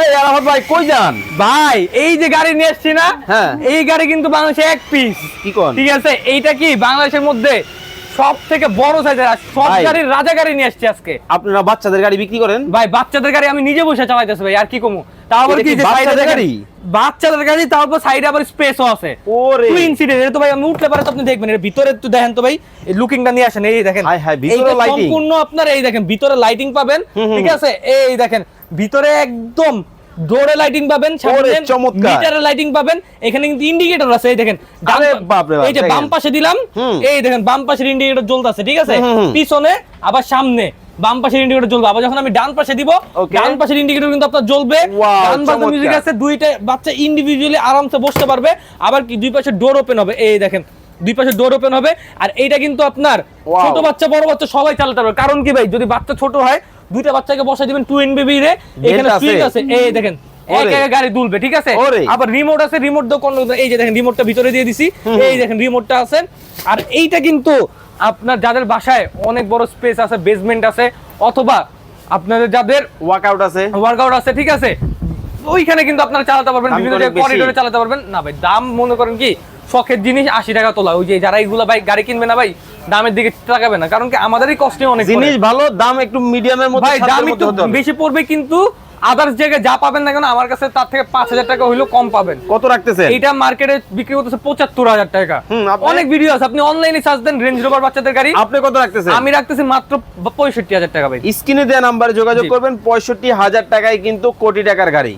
এই আরাফাত ভাই কই যান? ভাই এই যে গাড়ি নিয়ে এসছি না হ্যাঁ। এই গাড়ি কিন্তু বাংলাদেশে এক পিস কি কোন? ঠিক আছে এইটা কি বাংলাদেশের মধ্যে সব থেকে বড় সাইজের সব গাড়ির রাজা গাড়ি নিয়ে এসছি আজকে। আপনারা বাচ্চাদের গাড়ি বিক্রি করেন? ভাই বাচ্চাদের গাড়ি আমি নিজে বসে চালাইতেছি ভাই আর কি কমু? তারপর কি বাচ্চাদের গাড়ি? বাচ্চাদের গাড়ি তারপর সাইডে আবার স্পেসও আছে। ওরে। টুইন সিটের এটা তো ভাই আমি উঠলে পারে তো আপনি দেখবেন এর ভিতরে একটু দেখেন তো ভাই এই লুকিংটা নিয়ে আসেন এই দেখেন। ভিতরে। সম্পূর্ণ আপনার এই দেখেন ভিতরে লাইটিং পাবেন ঠিক আছে? এই দেখেন ভিতরে একদম ডোরে লাইটিং পাবেন চমৎকার। মিটারে লাইটিং পাবেন। এখানে কিন্তু ইন্ডিকেটর আছে এই দেখেন আরে বাপ, এই যে বাম পাশে দিলাম এই দেখেন বাম পাশের ইন্ডিকেটর জ্বলতেছে ঠিক আছে। পিছনে আবার সামনে বাম পাশের ইন্ডিকেটর জ্বলবে। আবার যখন আমি ডান পাশে দিব ডান পাশের ইন্ডিকেটর কিন্তু আপনার জ্বলবে। ডান পাশে। মিউজিক আছে দুইটা বাচ্চা ইন্ডিভিজুয়ালি আরামসে বসতে পারবে। আবার কি দুই পাশে ডোর ওপেন হবে। এই দেখেন দুই পাশে ডোর ওপেন হবে। আর এইটা কিন্তু আপনার ছোট বাচ্চা বড় বাচ্চা সবাই চালাতে পারবে। কারণ কি ভাই যদি বাচ্চা ছোট হয় দুইটা বাচ্চাকে বসাই দিবেন টুইন বেবি রে এখানে। সুইচ আছে। এই দেখেন এক ওরে। এক গাড়ি দুলবে ঠিক আছে? আবার রিমোট আছে রিমোট এই যে দেখেন রিমোটটা ভিতরে দিয়ে দিছি। এই দেখেন রিমোটটা আছে। আর এইটা কিন্তু আপনার যাদের বাসায় অনেক বড় স্পেস আছে বেসমেন্ট আছে অথবা আপনাদের যাদের ওয়ার্কআউট আছে। ওয়ার্কআউট আছে ঠিক আছে? ওইখানে কিন্তু আপনারা চালাতে পারবেন বিভিন্ন করিডোরে চালাতে পারবেন। না ভাই দাম মনে করেন কি শখের জিনিস আশি টাকা তোলা। ওই যে যারা এইগুলা ভাই গাড়ি কিনবে না ভাই দামের দিকে তাকাবে না। কারণ কি আমাদেরই কষ্টে অনেক জিনিস ভালো দাম একটু মিডিয়ামের মধ্যে ভাই দাম একটু বেশি পড়বে কিন্তু আদার্স জায়গায় যা পাবেন না কেন আমার কাছে তার থেকে পাঁচ হাজার টাকা হইলেও কম পাবেন। কত রাখতেছেন? এটা মার্কেটে বিক্রি করতেছে পঁচাত্তর হাজার টাকা। অনেক ভিডিও আছে আপনি অনলাইনে সার্চ দেন রেঞ্জ রোভার বাচ্চাদের গাড়ি। আপনি কত রাখতেছেন? আমি রাখতেছি মাত্র পঁয়ষট্টি হাজার টাকা ভাই। স্ক্রিনে দেওয়া নাম্বারে যোগাযোগ করবেন পঁয়ষট্টি হাজার টাকায় কিন্তু কোটি টাকার গাড়ি।